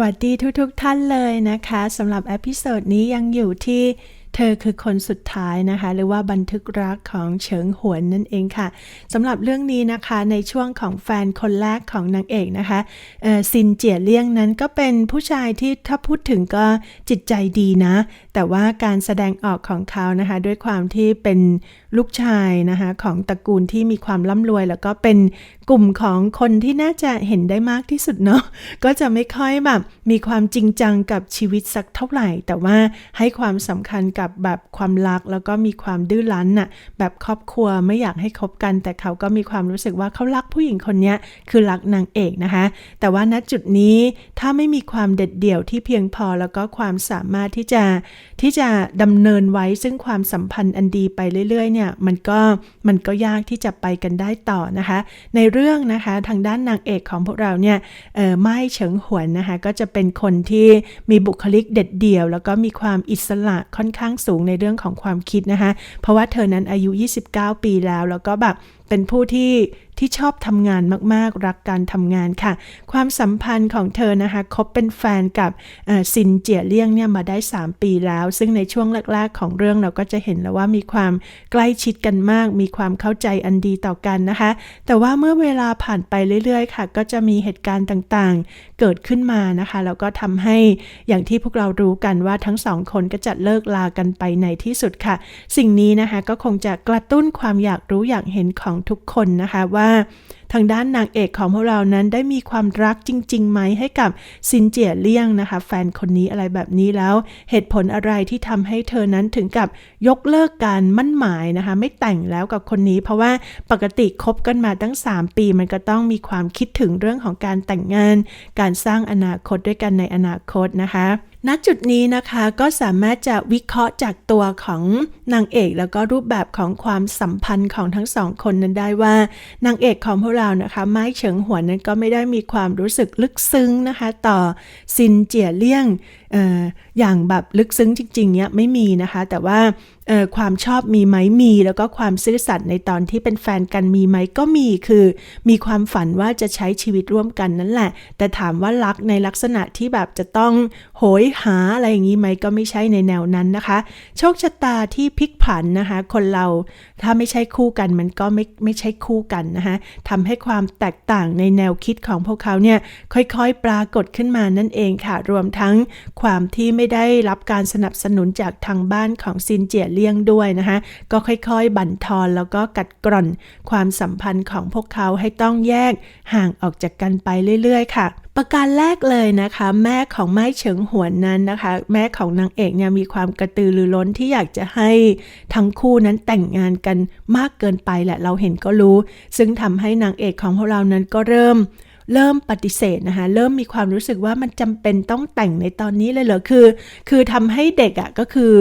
วัสดีทุกๆทท่านเลยนะคะสำหรับเอพิโซดนี้ยังอยู่ที่ เธอคือคนสุดท้ายนะคะ หรือว่าบันทึกรักของเฉิงหวนนั่นเองค่ะสำหรับเรื่องนี้นะคะในช่วงของแฟนคนแรกของนางเอกนะคะซินเจียเลี่ยงนั้นก็เป็นผู้ชายที่ถ้าพูดถึงก็จิตใจดีนะ แต่ว่าการแสดงออกของเขานะคะ ด้วยความที่เป็นลูกชายนะคะของตระกูลที่มีความร่ำรวย แล้วก็เป็นกลุ่มของคนที่น่าจะเห็นได้มากที่สุดเนาะก็จะไม่ค่อยแบบมีความจริงจังกับชีวิตสักเท่าไหร่ แต่ว่าให้ความสำคัญกับแบบความรักแล้วก็มีความดื้อรั้นน่ะแบบครอบครัวไม่อยากให้คบกัน แต่เขาก็มีความรู้สึกว่าเขารักผู้หญิงคนนี้คือรักนางเอกนะคะ แต่ว่าณจุดนี้ถ้าไม่มีความเด็ดเดี่ยวที่เพียงพอแล้วก็ความสามารถที่จะที่จะดำเนินไว้ซึ่งความสัมพันธ์อันดีไปเรื่อยๆเนี่ยมันก็มันก็ยากที่จะไปกันได้ต่อนะคะ ในเรื่องนะคะทางด้านนางเอกของพวกเราเนี่ยเออไม่เฉิงหวนนะคะก็จะเป็นคนที่มีบุคลิกเด็ดเดี่ยว แล้วก็มีความอิสระค่อนข้างสูงในเรื่องของความคิดนะคะ เพราะว่าเธอนั้นอายุ 29 ปีแล้ว แล้วก็แบบ เป็นผู้ที่ที่ชอบทำงานมาก ๆ รักการทำงานค่ะ ความสัมพันธ์ของเธอนะคะคบเป็นแฟนกับซินเจียเลี่ยงเนี่ยมาได้ 3 ปีแล้ว ซึ่งในช่วงแรก ๆ ของเรื่องเราก็จะเห็นแล้วว่ามีความใกล้ชิดกันมาก มีความเข้าใจอันดีต่อกันนะคะ แต่ว่าเมื่อเวลาผ่านไปเรื่อย ๆ ค่ะ ก็จะมีเหตุการณ์ต่างๆ เกิดขึ้นมานะคะ แล้วก็ทำให้อย่างที่พวกเรารู้กันว่าทั้งสองคนก็จะเลิกลากันไปในที่สุดค่ะ สิ่งนี้นะคะก็คงจะกระตุ้นความอยากรู้อยากเห็นของทุกคนนะคะว่า ทางด้านนางเอกของพวกเรานั้นได้มีความรักจริงๆไหมให้กับซินเจียเลี่ยงนะคะ แฟนคนนี้อะไรแบบนี้แล้ว เหตุผลอะไรที่ทำให้เธอนั้นถึงกับยกเลิกการมั่นหมายนะคะ ไม่แต่งแล้วกับคนนี้ เพราะว่าปกติคบกันมาตั้ง 3 ปีมันก็ต้องมีความคิดถึงเรื่องของการแต่งงาน การสร้างอนาคตด้วยกันในอนาคตนะคะ ณจุดนี้นะคะก็สามารถจะวิเคราะห์จากตัวของนางเอกแล้วก็รูปแบบของความสัมพันธ์ของทั้งสองคนนั้นได้ว่านางเอกของพวกเรานะคะไม้เฉิงหวนนั้นก็ไม่ได้มีความรู้สึกลึกซึ้งนะคะ ต่อซินเจียเลี่ยง อย่างแบบลึกซึ้งจริงๆ เนี้ยไม่มีนะคะ แต่ว่าความชอบมีไหมมี แล้วก็ความซื่อสัตย์ในตอนที่เป็นแฟนกันมีไหมก็มีคือ มีความฝันว่าจะใช้ชีวิตร่วมกันนั่นแหละ แต่ถามว่ารักในลักษณะที่แบบจะต้องโหยหาอะไรอย่างนี้ไหมก็ไม่ใช่ในแนวนั้นนะคะ โชคชะตาที่พลิกผันนะคะ คนเราถ้าไม่ใช่คู่กันมันก็ไม่ไม่ใช่คู่กันนะคะทำให้ความแตกต่างในแนวคิดของพวกเขาเนี่ยค่อยๆ ปรากฏขึ้นมานั่นเองค่ะรวมทั้งความที่ไม่ได้รับการสนับสนุนจากทางบ้านของซินเจียเลี่ยงด้วยนะคะก็ค่อยๆ บั่นทอนแล้วก็กัดกร่อนความสัมพันธ์ของพวกเขาให้ต้องแยกห่างออกจากกันไปเรื่อยๆ ค่ะประการแรกเลยนะคะ แม่ของไม้เฉิงหวนนั้นนะคะ แม่ของนางเอกเนี่ยมีความกระตือรือร้นที่อยากจะให้ทั้งคู่นั้นแต่งงานกันมากเกินไปแหละเราเห็นก็รู้ ซึ่งทำให้นางเอกของพวกเรานั้นก็เริ่ม เริ่มปฏิเสธนะคะเริ่มมีความรู้สึกว่ามันจำเป็นต้องแต่งในตอนนี้เลยเหรอคือ คือทำให้เด็กอะ่ะก็คือ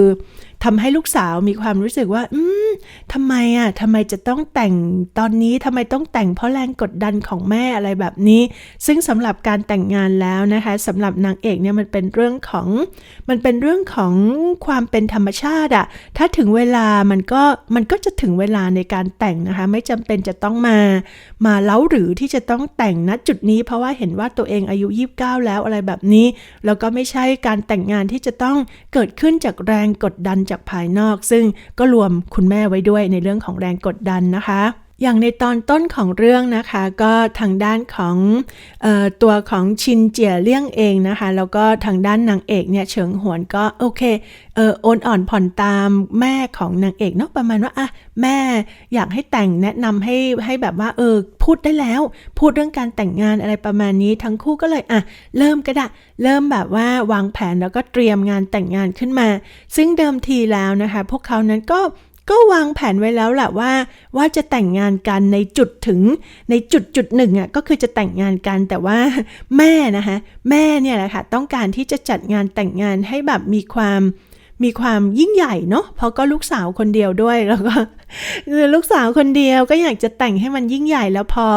ทำให้ลูกสาวมีความรู้สึกว่า อืมทำไมอะทำไมจะต้องแต่งตอนนี้ทำไมต้องแต่งเพราะแรงกดดันของแม่อะไรแบบนี้ ซึ่งสำหรับการแต่งงานแล้วนะคะสำหรับนางเอกเนี่ยมันเป็นเรื่องของ มันเป็นเรื่องของความเป็นธรรมชาติอะ ถ้าถึงเวลามันก็มันก็จะถึงเวลาในการแต่งนะคะ ไม่จำเป็นจะต้องมา มาเล้าหรือที่จะต้องแต่งณจุดนี้ เพราะว่าเห็นว่าตัวเองอายุ 29 แล้วอะไรแบบนี้ แล้วก็ไม่ใช่การแต่งงานที่จะต้องเกิดขึ้นจากแรงกดดันจากภายนอก ซึ่งก็รวมคุณแม่ไว้ด้วยในเรื่องของแรงกดดันนะคะ อย่างในตอนต้นของเรื่องนะคะก็ทางด้านของออตัวของชินเจียเลี่ยงเองนะคะ แล้วก็ทางด้านนางเอกเนี่ยเฉิงหวนก็โอเคเออโอนอ่อนผ่อนตามแม่ของนางเอกเนาะประมาณว่าอะแม่อยากให้แต่งแนะนำให้ให้แบบว่าเออพูดได้แล้ว พูดเรื่องการแต่งงานอะไรประมาณนี้ทั้งคู่ก็เลยอะเริ่มก็ได้เริ่มแบบว่าวางแผนแล้วก็เตรียมงานแต่งงานขึ้นมา ซึ่งเดิมทีแล้วนะคะ พวกเขานั้นก็ ก็วางแผนไว้แล้วแหละว่า ว่าจะแต่งงานกันในจุดถึงในจุดจุดหนึ่งอะก็คือจะแต่งงานกันแต่ว่าแม่นะคะแม่เนี่ยแหละค่ะต้องการที่จะจัดงานแต่งงานให้แบบมีความมีความยิ่งใหญ่เนาะเพราะก็ลูกสาวคนเดียวด้วยแล้วก็ลูกสาวคนเดียวก็อยากจะแต่งให้มันยิ่งใหญ่แล้วพอ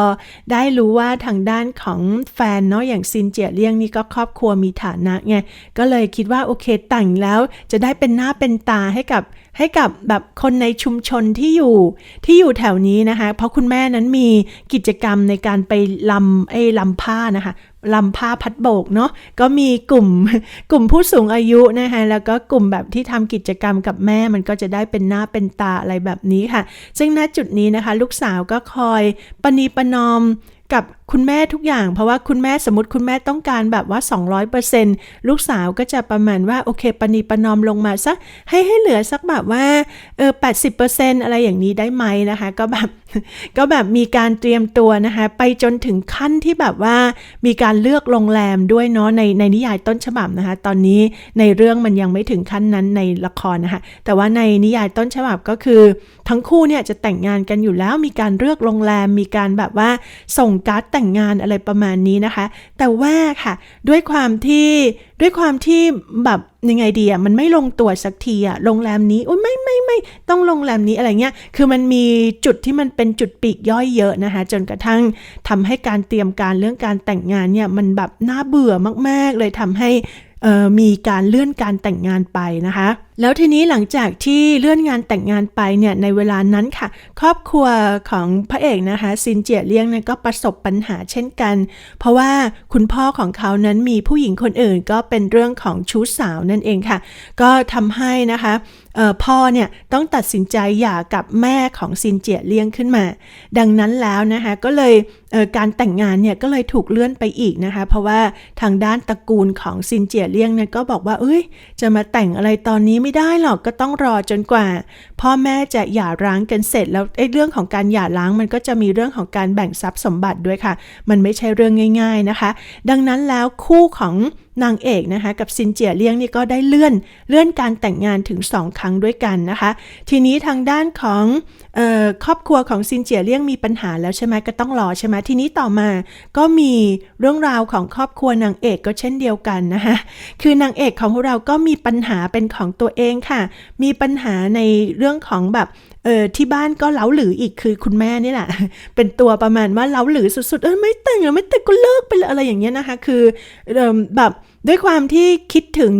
ได้รู้ว่าทางด้านของแฟนเนาะอย่างซินเจียเลี่ยงนี่ก็ครอบครัวมีฐานะไงก็เลยคิดว่าโอเคแต่งแล้วจะได้เป็นหน้าเป็นตาให้กับ ให้กับแบบคนในชุมชนที่อยู่ที่อยู่แถวนี้นะคะ เพราะคุณแม่นั้นมีกิจกรรมในการไปลำไอ้ลำผ้านะคะลำผ้าพัดโบกเนาะก็มีกลุ่มกลุ่มผู้สูงอายุนะคะแล้วก็กลุ่มแบบที่ทำกิจกรรมกับแม่มันก็จะได้เป็นหน้าเป็นตาอะไรแบบนี้ค่ะ ซึ่งณจุดนี้นะคะ ลูกสาวก็คอยปณีปนอมกับคุณแม่ทุกอย่างเพราะว่าคุณแม่สมมติคุณแม่ต้องการแบบว่า 200%ลูกสาวก็จะประมาณว่า โอเคปณีประนอมลงมาสักให้ให้เหลือสักแบบว่าเออ80%อะไรอย่างนี้ได้ไหมนะคะ ก็แบบก็แบบมีการเตรียมตัวนะคะ ไปจนถึงขั้นที่แบบว่ามีการเลือกโรงแรมด้วยเนาะในในนิยายต้นฉบับนะคะ ตอนนี้ในเรื่องมันยังไม่ถึงขั้นนั้นในละครนะคะ แต่ว่าในนิยายต้นฉบับก็คือ ทั้งคู่เนี่ยจะแต่งงานกันอยู่แล้วมีการเลือกโรงแรมมีการแบบว่าส่งการ์ดแต่งงานอะไรประมาณนี้นะคะ แต่ว่าค่ะ ด้วยความที่ด้วยความที่แบบยังไงดีอะมันไม่ลงตัวสักทีอะโรงแรมนี้โอ้ยไม่ไม่ไม่ต้องโรงแรมนี้อะไรเงี้ยคือมันมีจุดที่มันเป็นจุดปีกย่อยเยอะนะคะ จนกระทั่งทำให้การเตรียมการเรื่องการแต่งงานเนี่ยมันแบบน่าเบื่อมาก ๆ เลยทำให้มีการเลื่อนการแต่งงานไปนะคะแล้วทีนี้หลังจากที่เลื่อนงานแต่งงานไปเนี่ยในเวลานั้นค่ะ ครอบครัวของพระเอกนะคะซินเจียเลี้ยงก็ประสบปัญหาเช่นกัน เพราะว่าคุณพ่อของเขานั้นมีผู้หญิงคนอื่นก็เป็นเรื่องของชู้สาวนั่นเองค่ะ ก็ทำให้นะคะพ่อเนี่ยต้องตัดสินใจหย่ากับแม่ของซินเจียเลี้ยงขึ้นมา ดังนั้นแล้วนะคะก็เลยการแต่งงานเนี่ยก็เลยถูกเลื่อนไปอีกนะคะ เพราะว่าทางด้านตระกูลของซินเจียเลี้ยงเนี่ยก็บอกว่าเอ้ยจะมาแต่งอะไรตอนนี้ไม่ได้หรอกก็ต้องรอจนกว่า พ่อแม่จะหย่าร้างกันเสร็จแล้วไอ้เรื่องของการหย่าร้างมันก็จะมีเรื่องของการแบ่งทรัพย์สมบัติด้วยค่ะ มันไม่ใช่เรื่องง่าย ๆนะคะ ดังนั้นแล้วคู่ของ นางเอกนะคะกับซินเจียเลี้ยงนี่ก็ได้เลื่อนเลื่อนการแต่งงานถึง 2 ครั้งด้วยกันนะคะ ทีนี้ทางด้านของออครอบครัวของซินเจียเลี้ยงมีปัญหาแล้วใช่ไหมก็ต้องรอใช่ไหมทีนี้ต่อมาก็มีเรื่องราวของครอบครัวนางเอกก็เช่นเดียวกันนะคะคือนางเอกของพวกเราก็มีปัญหาเป็นของตัวเองค่ะ มีปัญหาในเรื่องของแบบเออที่บ้านก็เล้าหรืออีกคือคุณแม่นี่แหละ เป็นตัวประมาณว่าเล้าหรือสุดๆเออไม่แต่งไม่แต่งก็เลิกไปเลยอะไรอย่างเงี้ยนะคะ คือออแบบ ด้วยความที่คิดถึง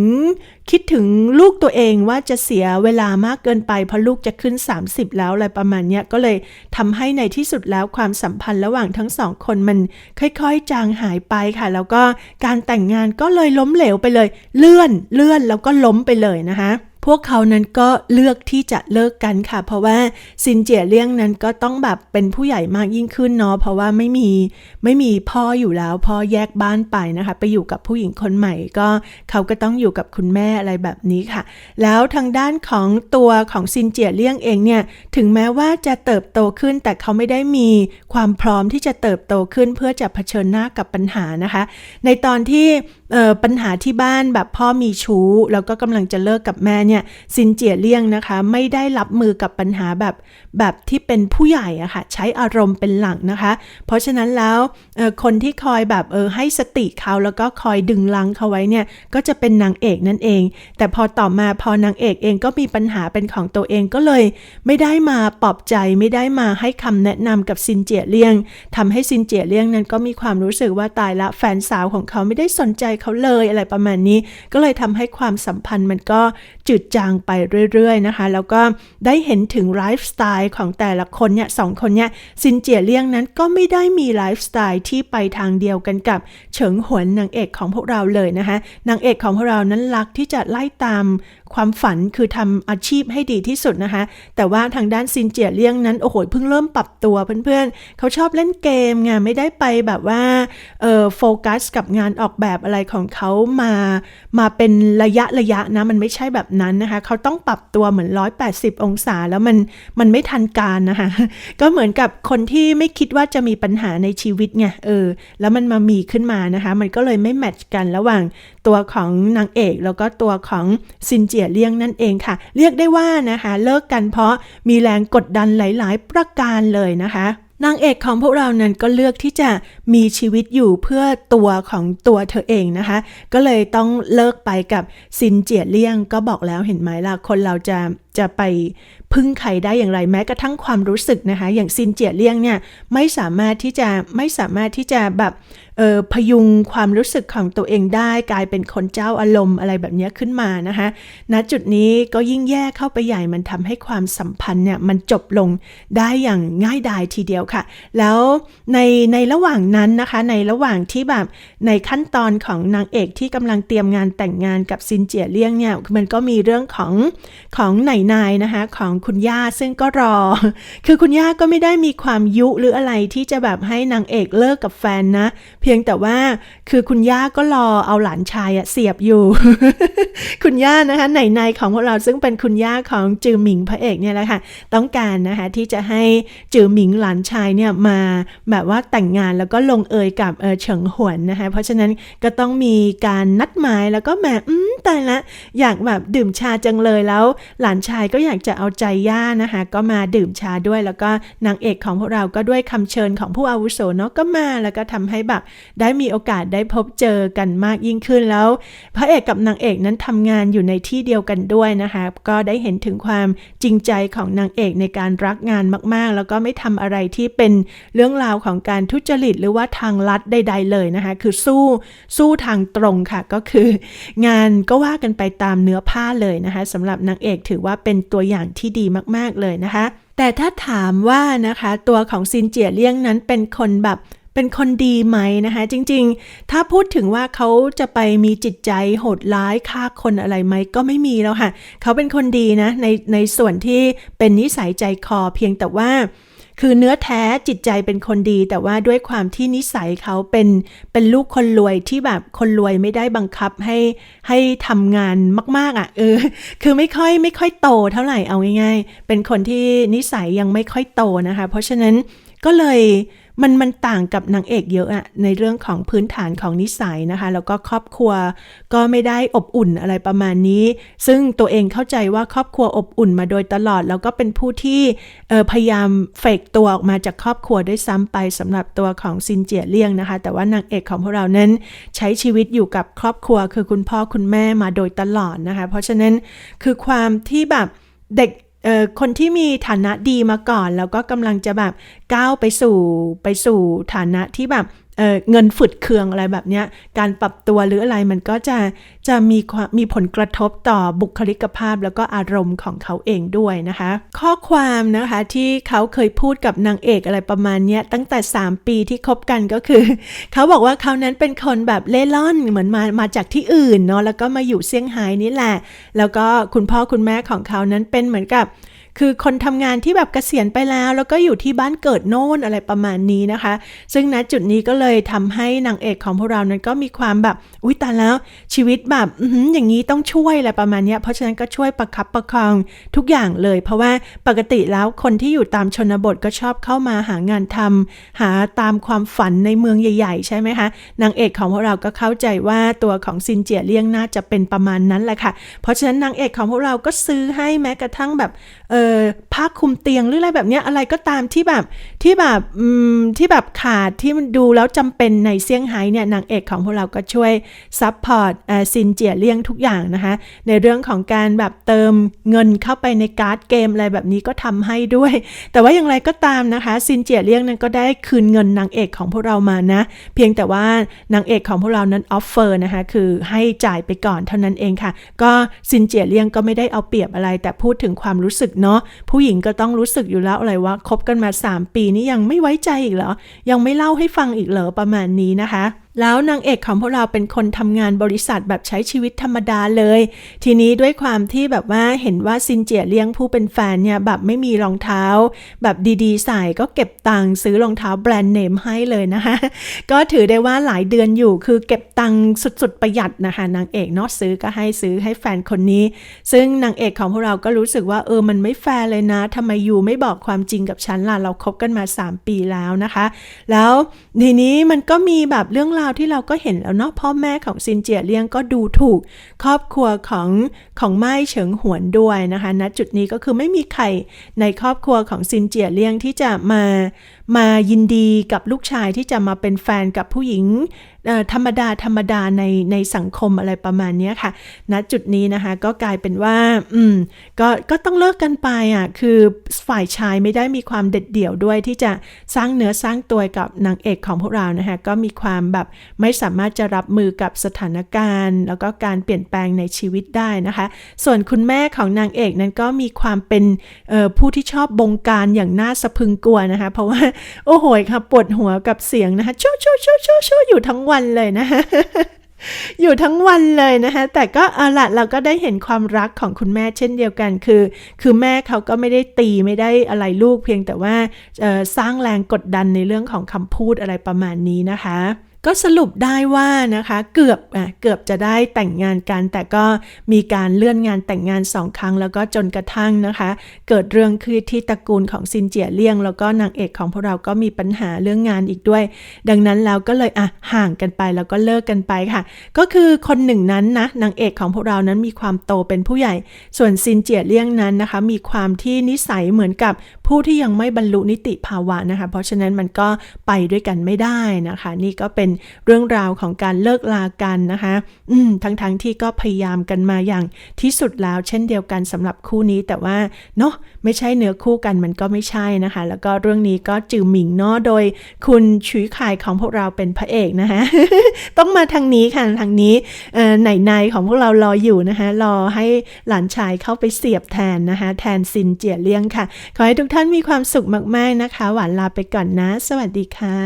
คิดถึงลูกตัวเองว่าจะเสียเวลามากเกินไป เพราะลูกจะขึ้น 30 แล้วอะไรประมาณนี้ก็เลยทำให้ในที่สุดแล้วความสัมพันธ์ระหว่างทั้งสองคนมันค่อยๆ จางหายไปค่ะ แล้วก็การแต่งงานก็เลยล้มเหลวไปเลย เลื่อนเลื่อนแล้วก็ล้มไปเลยนะคะ พวกเขานั้นก็เลือกที่จะเลิกกันค่ะ เพราะว่าซินเจียเลี่ยงนั้นก็ต้องแบบเป็นผู้ใหญ่มากยิ่งขึ้นเนาะเพราะว่าไม่มีไม่มีพ่ออยู่แล้วพ่อแยกบ้านไปนะคะ ไปอยู่กับผู้หญิงคนใหม่ก็เขาก็ต้องอยู่กับคุณแม่อะไรแบบนี้ค่ะ แล้วทางด้านของตัวของซินเจียเลี่ยงเองเนี่ยถึงแม้ว่าจะเติบโตขึ้นแต่เขาไม่ได้มีความพร้อมที่จะเติบโตขึ้นเพื่อจะเผชิญหน้ากับปัญหานะคะ ในตอนที่ปัญหาที่บ้านแบบพ่อมีชู้ แล้วก็กำลังจะเลิกกับแม่เนี่ยซินเจียเลี่ยงนะคะ ไม่ได้รับมือกับปัญหาแบบแบบที่เป็นผู้ใหญ่อะค่ะใช้อารมณ์เป็นหลักนะคะ เพราะฉะนั้นแล้วคนที่คอยแบบเออให้สติเขาแล้วก็คอยดึงลังเขาไว้เนี่ยก็จะเป็นนางเอกนั่นเอง แต่พอต่อมาพอนางเอกเองก็มีปัญหาเป็นของตัวเองก็เลย ไม่ได้มาปลอบใจไม่ได้มาให้คำแนะนำกับซินเจียเลี่ยงทำให้ซินเจียเลี่ยงนั้นก็มีความรู้สึกว่าตายละแฟนสาวของเขาไม่ได้สนใจเขาเลยอะไรประมาณนี้ ก็เลยทำให้ความสัมพันธ์มันก็จืดจางไปเรื่อยๆนะคะ แล้วก็ได้เห็นถึงไลฟ์สไตล์ของแต่ละคนเนี่ยสองคนเนี่ยซินเจียเลี่ยงนั้นก็ไม่ได้มีไลฟ์สไตล์ที่ไปทางเดียวกันกับเฉิงหวนนางเอกของพวกเราเลยนะคะนางเอกของพวกเรานั้นรักที่จะไล่ตามความฝันคือทำอาชีพให้ดีที่สุดนะคะ แต่ว่าทางด้านซินเจียเลี่ยงนั้น โอ้โหเพิ่งเริ่มปรับตัวเพื่อนๆ เขาชอบเล่นเกมไงไม่ได้ไปแบบว่าเออโฟกัสกับงานออกแบบอะไรของเขามามาเป็นระยะระยะนะ มันไม่ใช่แบบนั้นนะคะ เขาต้องปรับตัวเหมือน 180 องศาแล้วมันมันไม่ทันการนะคะ ก็เหมือนกับคนที่ไม่คิดว่าจะมีปัญหาในชีวิตไงเออแล้วมันมามีขึ้นมานะคะ มันก็เลยไม่แมทช์กันระหว่าง ตัวของนางเอกแล้วก็ตัวของซินเจียเลี่ยงนั่นเองค่ะ เรียกได้ว่านะคะเลิกกันเพราะมีแรงกดดันหลาย ๆ ประการเลยนะคะนางเอกของพวกเรานั้นก็เลือกที่จะมีชีวิตอยู่เพื่อตัวของตัวเธอเองนะคะ ก็เลยต้องเลิกไปกับซินเจียเลี่ยงก็บอกแล้วเห็นไหมล่ะคนเราจะ จะไปพึ่งใครได้อย่างไรแม้กระทั่งความรู้สึกนะคะ อย่างซินเจียเลี่ยงเนี่ยไม่สามารถที่จะไม่สามารถที่จะแบบออพยุงความรู้สึกของตัวเองได้ กลายเป็นคนเจ้าอารมณ์อะไรแบบนี้ขึ้นมานะคะณจุดนี้ก็ยิ่งแย่เข้าไปใหญ่มันทำให้ความสัมพันธ์เนี่ยมันจบลงได้อย่างง่ายดายทีเดียวค่ะ แล้วในในระหว่างนั้นนะคะในระหว่างที่แบบในขั้นตอนของนางเอกที่กำลังเตรียมงานแต่งงานกับซินเจียเลี่ยงเนี่ยมันก็มีเรื่องของของไหนนายนะคะของคุณย่าซึ่งก็รอ คือคุณย่าก็ไม่ได้มีความยุหรืออะไรที่จะแบบให้นางเอกเลิกกับแฟนนะ เพียงแต่ว่าคือคุณย่าก็รอเอาหลานชายอะเสียบอยู่ คุณย่านะคะไหนนายของพวกเราซึ่งเป็นคุณย่าของจือหมิงพระเอกเนี่ยแหละค่ะต้องการนะคะที่จะให้จือหมิงหลานชายเนี่ยมาแบบว่าแต่งงานแล้วก็ลงเอยกับเออเฉิงหวนนะคะเพราะฉะนั้นก็ต้องมีการนัดหมายแล้วก็แหมอืมตายละอยากแบบดื่มชาจังเลยแล้ว หลานชายก็อยากจะเอาใจย่านะคะ ก็มาดื่มชาด้วย แล้วก็นางเอกของพวกเราก็ด้วยคำเชิญของผู้อาวุโสเนาะก็มา แล้วก็ทำให้แบบได้มีโอกาสได้พบเจอกันมากยิ่งขึ้นแล้ว พระเอกกับนางเอกนั้นทำงานอยู่ในที่เดียวกันด้วยนะคะ ก็ได้เห็นถึงความจริงใจของนางเอกในการรักงานมากๆ แล้วก็ไม่ทำอะไรที่เป็นเรื่องราวของการทุจริตหรือว่าทางลัดใด ๆ เลยนะคะ คือสู้สู้ทางตรงค่ะก็คืองานก็ว่ากันไปตามเนื้อผ้าเลยนะคะสำหรับนางเอกถือว่าเป็นตัวอย่างที่ดีมากๆเลยนะคะ แต่ถ้าถามว่านะคะตัวของซินเจียเลี่ยงนั้นเป็นคนแบบเป็นคนดีไหมนะคะ จริงๆ ถ้าพูดถึงว่าเขาจะไปมีจิตใจโหดร้ายฆ่าคนอะไรไหมก็ไม่มีแล้วค่ะ เขาเป็นคนดีนะในในส่วนที่เป็นนิสัยใจคอเพียงแต่ว่า คือเนื้อแท้จิตใจเป็นคนดี แต่ว่าด้วยความที่นิสัยเขาเป็นเป็นลูกคนรวยที่แบบคนรวยไม่ได้บังคับให้ให้ทำงานมาก ๆอะเออคือไม่ค่อยไม่ค่อยโตเท่าไหร่เอาง่าย ๆ เป็นคนที่นิสัยยังไม่ค่อยโตนะคะ เพราะฉะนั้นก็เลย มันมันต่างกับนางเอกเยอะอะในเรื่องของพื้นฐานของนิสัยนะคะ แล้วก็ครอบครัวก็ไม่ได้อบอุ่นอะไรประมาณนี้ ซึ่งตัวเองเข้าใจว่าครอบครัวอบอุ่นมาโดยตลอด แล้วก็เป็นผู้ที่พยายามเฟกตัวออกมาจากครอบครัวด้วยซ้ำไปสำหรับตัวของซินเจียเลี่ยงนะคะ แต่ว่านางเอกของพวกเรานั้นใช้ชีวิตอยู่กับครอบครัวคือคุณพ่อคุณแม่มาโดยตลอดนะคะ เพราะฉะนั้นคือความที่แบบเด็ก คนที่มีฐานะดีมาก่อน แล้วก็กำลังจะแบบก้าวไปสู่ไปสู่ฐานะที่แบบ เเงินฝุดเคืองอะไรแบบนี้การปรับตัวหรืออะไรมันก็จะจะมีความมีผลกระทบต่อบุคลิกภาพแล้วก็อารมณ์ของเขาเองด้วยนะคะ ข้อความนะคะที่เขาเคยพูดกับนางเอกอะไรประมาณนี้ตั้งแต่ 3 ปีที่คบกันก็คือ เขาบอกว่าเขานั้นเป็นคนแบบเล่ร่อนเหมือนมามาจากที่อื่นเนาะแล้วก็มาอยู่เซี่ยงไฮ้นี่แหละ แล้วก็คุณพ่อคุณแม่ของเขานั้นเป็นเหมือนกับ คือคนทำงานที่แบบเกษียณไปแล้ว แล้วก็อยู่ที่บ้านเกิดโน่นอะไรประมาณนี้นะคะ ซึ่งณจุดนี้ก็เลยทำให้นางเอกของพวกเรานั้นก็มีความแบบอุ้ยตายแล้วชีวิตแบบอย่างนี้ต้องช่วยอะไรประมาณนี้เพราะฉะนั้นก็ช่วยประคับประคองทุกอย่างเลย เพราะว่าปกติแล้วคนที่อยู่ตามชนบทก็ชอบเข้ามาหางานทำหาตามความฝันในเมืองใหญ่ ๆ ใช่ไหมคะนางเอกของพวกเราก็เข้าใจว่าตัวของซินเจียเลี่ยงน่าจะเป็นประมาณนั้นแหละค่ะเพราะฉะนั้นนางเอกของพวกเราก็ซื้อให้แม้กระทั่งแบบเออผ้าคลุมเตียงหรืออะไรแบบนี้อะไรก็ตามที่แบบ ที่แบบที่แบบขาดที่ดูแล้วจำเป็นในเซี่ยงไฮ้เนี่ยนางเอกของพวกเราก็ช่วยซัพพอร์ตซินเจียเลี่ยงทุกอย่างนะคะ ในเรื่องของการแบบเติมเงินเข้าไปในการ์ดเกมอะไรแบบนี้ก็ทำให้ด้วย แต่ว่าอย่างไรก็ตามนะคะซินเจียเลี่ยงนั้นก็ได้คืนเงินนางเอกของพวกเรามานะ เพียงแต่ว่านางเอกของพวกเรานั้นออฟเฟอร์นะคะคือให้จ่ายไปก่อนเท่านั้นเองค่ะ ก็ซินเจียเลี่ยงก็ไม่ได้เอาเปรียบอะไร แต่พูดถึงความรู้สึกเนาะผู้หญิงก็ต้องรู้สึกอยู่แล้วอะไรว่าคบกันมา 3 ปีนี่ยังไม่ไว้ใจอีกเหรอ ยังไม่เล่าให้ฟังอีกเหรอประมาณนี้นะคะ แล้วนางเอกของพวกเราเป็นคนทำงานบริษัทแบบใช้ชีวิตธรรมดาเลย ทีนี้ด้วยความที่แบบว่าเห็นว่าซินเจียเลี้ยงผู้เป็นแฟนเนี่ยแบบไม่มีรองเท้า แบบดีๆ ใส่ก็เก็บตังค์ซื้อรองเท้าแบรนด์เนมให้เลยนะคะ ก็ถือได้ว่าหลายเดือนอยู่คือเก็บตังค์สุดๆประหยัดนะคะนางเอกเนาะซื้อก็ให้ซื้อให้แฟนคนนี้ ซึ่งนางเอกของพวกเราก็รู้สึกว่าเออมันไม่แฟร์เลยนะทำไมอยู่ไม่บอกความจริงกับฉันล่ะเราคบกันมา 3 ปีแล้วนะคะ แล้วทีนี้มันก็มีแบบเรื่องราวาวที่เราก็เห็นแล้วเนาะพ่อแม่ของซินเจียเลียงก็ดูถูก ครอบครัวของของไม้เฉิงหวนด้วยนะคะณจุดนี้ก็คือไม่มีใครในครอบครัวของซินเจียเลียงที่จะมามายินดีกับลูกชายที่จะมาเป็นแฟนกับผู้หญิง ธรรมดาธรรมดาในในสังคมอะไรประมาณนี้ค่ะณจุดนี้นะคะก็กลายเป็นว่าอืมก็ก็ต้องเลิกกันไปอะคือฝ่ายชายไม่ได้มีความเด็ดเดี่ยวด้วยที่จะสร้างเนื้อสร้างตัวกับนางเอกของพวกเรานะคะก็มีความแบบไม่สามารถจะรับมือกับสถานการณ์ แล้วก็การเปลี่ยนแปลงในชีวิตได้นะคะ ส่วนคุณแม่ของนางเอกนั้นก็มีความเป็นเอ่อผู้ที่ชอบบงการอย่างน่าสะพึงกลัวนะคะ เพราะว่าโอ้โหค่ะปวดหัวกับเสียงนะคะชู้ชู้ชู้ชู้ชู้อยู่ทั้งวันันเลยนะคะอยู่ทั้งวันเลยนะคะ แต่ก็เอาละเราก็ได้เห็นความรักของคุณแม่เช่นเดียวกัน คือ คือแม่เขาก็ไม่ได้ตีไม่ได้อะไรลูกเพียงแต่ว่าสร้างแรงกดดันในเรื่องของคำพูดอะไรประมาณนี้นะคะ ก็สรุปได้ว่านะคะเกือบอะเกือบจะได้แต่งงานกัน แต่ก็มีการเลื่อนงานแต่งงานสองครั้ง แล้วก็จนกระทั่งนะคะ เกิดเรื่องคือที่ตระกูลของซินเจียเลี่ยง แล้วก็นางเอกของพวกเราก็มีปัญหาเรื่องงานอีกด้วย ดังนั้นแล้วก็เลยอะห่างกันไปแล้วก็เลิกกันไปค่ะ ก็คือคนหนึ่งนั้นนะนางเอกของพวกเรานั้นมีความโตเป็นผู้ใหญ่ ส่วนซินเจียเลี่ยงนั้นนะคะ มีความที่นิสัยเหมือนกับผู้ที่ยังไม่บรรลุนิติภาวะนะคะ เพราะฉะนั้นมันก็ไปด้วยกันไม่ได้นะคะ นี่ก็เป็นเรื่องราวของการเลิกลากันนะคะอืมทั้งๆทที่ก็พยายามกันมาอย่างที่สุดแล้วเช่นเดียวกันสำหรับคู่นี้แต่ว่าเนาะไม่ใช่เนื้อคู่กันมันก็ไม่ใช่นะคะ แล้วก็เรื่องนี้ก็จือหมิงเนาะโดยคุณชุยขายของพวกเราเป็นพระเอกนะคะ ต้องมาทางนี้ค่ะทางนี้ไหนในของพวกเรารออยู่นะคะรอให้หลานชายเข้าไปเสียบแทนนะคะแทนซินเจียเลี้ยงค่ะขอให้ทุกท่านมีความสุขมากๆนะคะ หวานลาไปก่อนนะ สวัสดีค่ะ